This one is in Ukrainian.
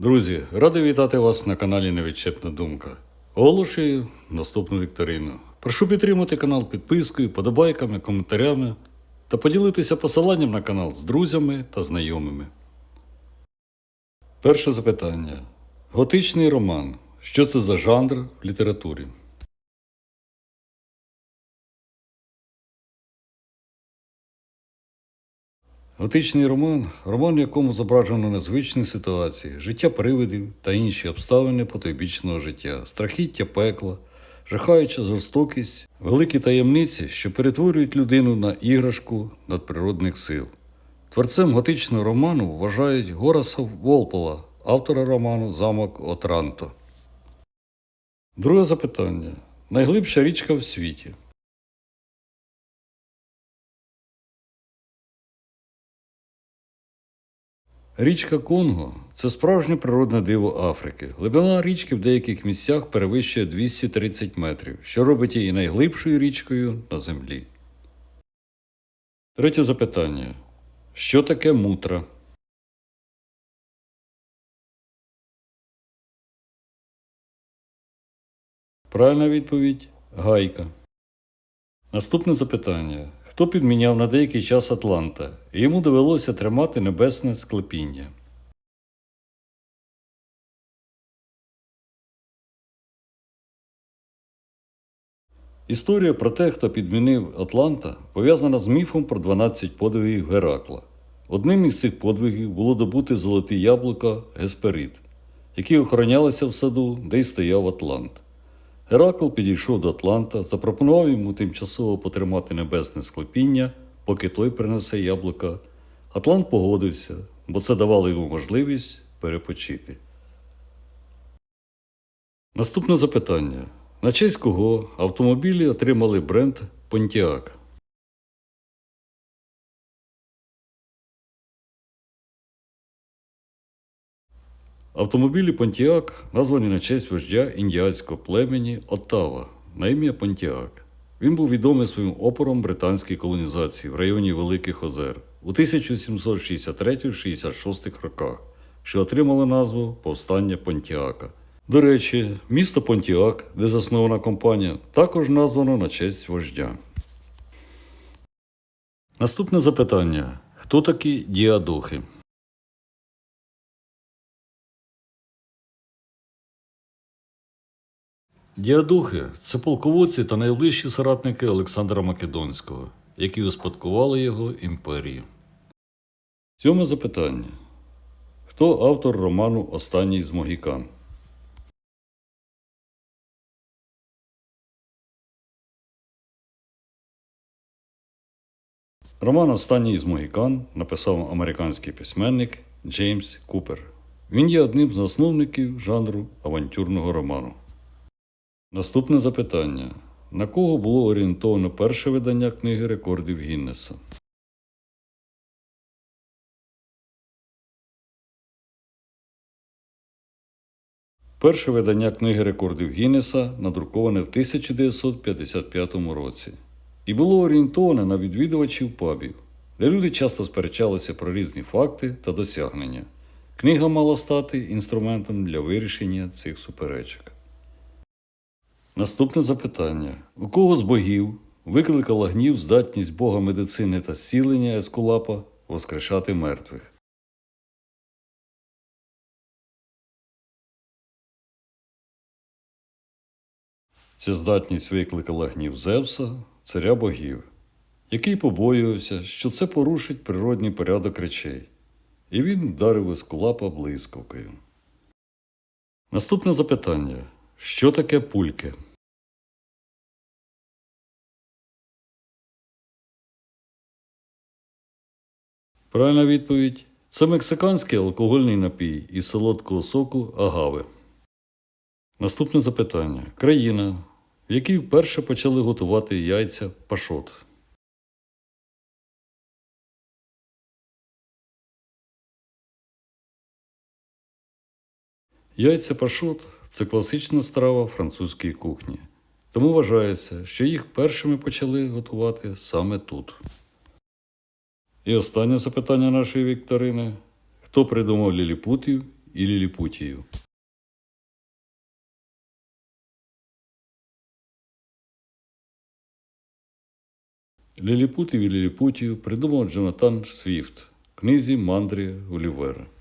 Друзі, радий вітати вас на каналі Невідчепна Думка. Оголошую наступну вікторину. Прошу підтримати канал підпискою, подобайками, коментарями та поділитися посиланням на канал з друзями та знайомими. Перше запитання. Готичний роман. Що це за жанр в літературі? Готичний роман роман, в якому зображено незвичні ситуації, життя привидів та інші обставини потойбічного життя, страхіття пекла, жахаюча жорстокість, великі таємниці, що перетворюють людину на іграшку надприродних сил. Творцем готичного роману вважають Гораса Волпола, автора роману Замок Отранто. Друге запитання. Найглибша річка в світі. Річка Конго це справжнє природне диво Африки. Глибина річки в деяких місцях перевищує 230 метрів, що робить її найглибшою річкою на землі. Третє запитання. Що таке мутра? Правильна відповідь гайка. Наступне запитання. Хто підміняв на деякий час Атланта, і йому довелося тримати небесне склепіння? Історія про те, хто підмінив Атланта, пов'язана з міфом про 12 подвигів Геракла. Одним із цих подвигів було добути золоті яблука Гесперид, які охоронялися в саду, де й стояв Атлант. Геракл підійшов до Атланта, запропонував йому тимчасово потримати небесне склепіння, поки той принесе яблука. Атлант погодився, бо це давало йому можливість перепочити. Наступне запитання. На честь кого автомобілі отримали бренд Pontiac? Автомобілі Pontiac названі на честь вождя індіанського племені Оттава на ім'я Pontiac. Він був відомий своїм опором британській колонізації в районі Великих Озер у 1763-66 роках, що отримало назву Повстання Понтіака. До речі, місто Понтіак, де заснована компанія, також названо на честь вождя. Наступне запитання: хто такі діадохи? Діадухи це полководці та найближчі соратники Олександра Македонського, які успадкували його імперію. Сьоме запитання. Хто автор роману Останній з Могікан? Роман Останній з Могікан написав американський письменник Джеймс Купер. Він є одним з засновників жанру авантюрного роману. Наступне запитання: на кого було орієнтовано перше видання книги рекордів Гіннеса? Перше видання книги рекордів Гіннеса надруковане в 1955 році і було орієнтоване на відвідувачів пабів, де люди часто сперечалися про різні факти та досягнення. Книга мала стати інструментом для вирішення цих суперечок. Наступне запитання: у кого з богів викликала гнів здатність Бога медицини та зцілення Ескулапа воскрешати мертвих? Ця здатність викликала гнів Зевса, царя богів, який побоювався, що це порушить природній порядок речей, і він вдарив Ескулапа блискавкою. Наступне запитання: що таке пульки? Правильна відповідь це мексиканський алкогольний напій із солодкого соку агави. Наступне запитання: країна, в якій вперше почали готувати яйця пашот. Яйця пашот це класична страва французької кухні. Тому вважається, що їх першими почали готувати саме тут. І останнє запитання нашої вікторини: хто придумав ліліпутів і ліліпутію? Ліліпутів і Ліліпутію придумав Джонатан Свіфт в книзі Мандрі Олівера.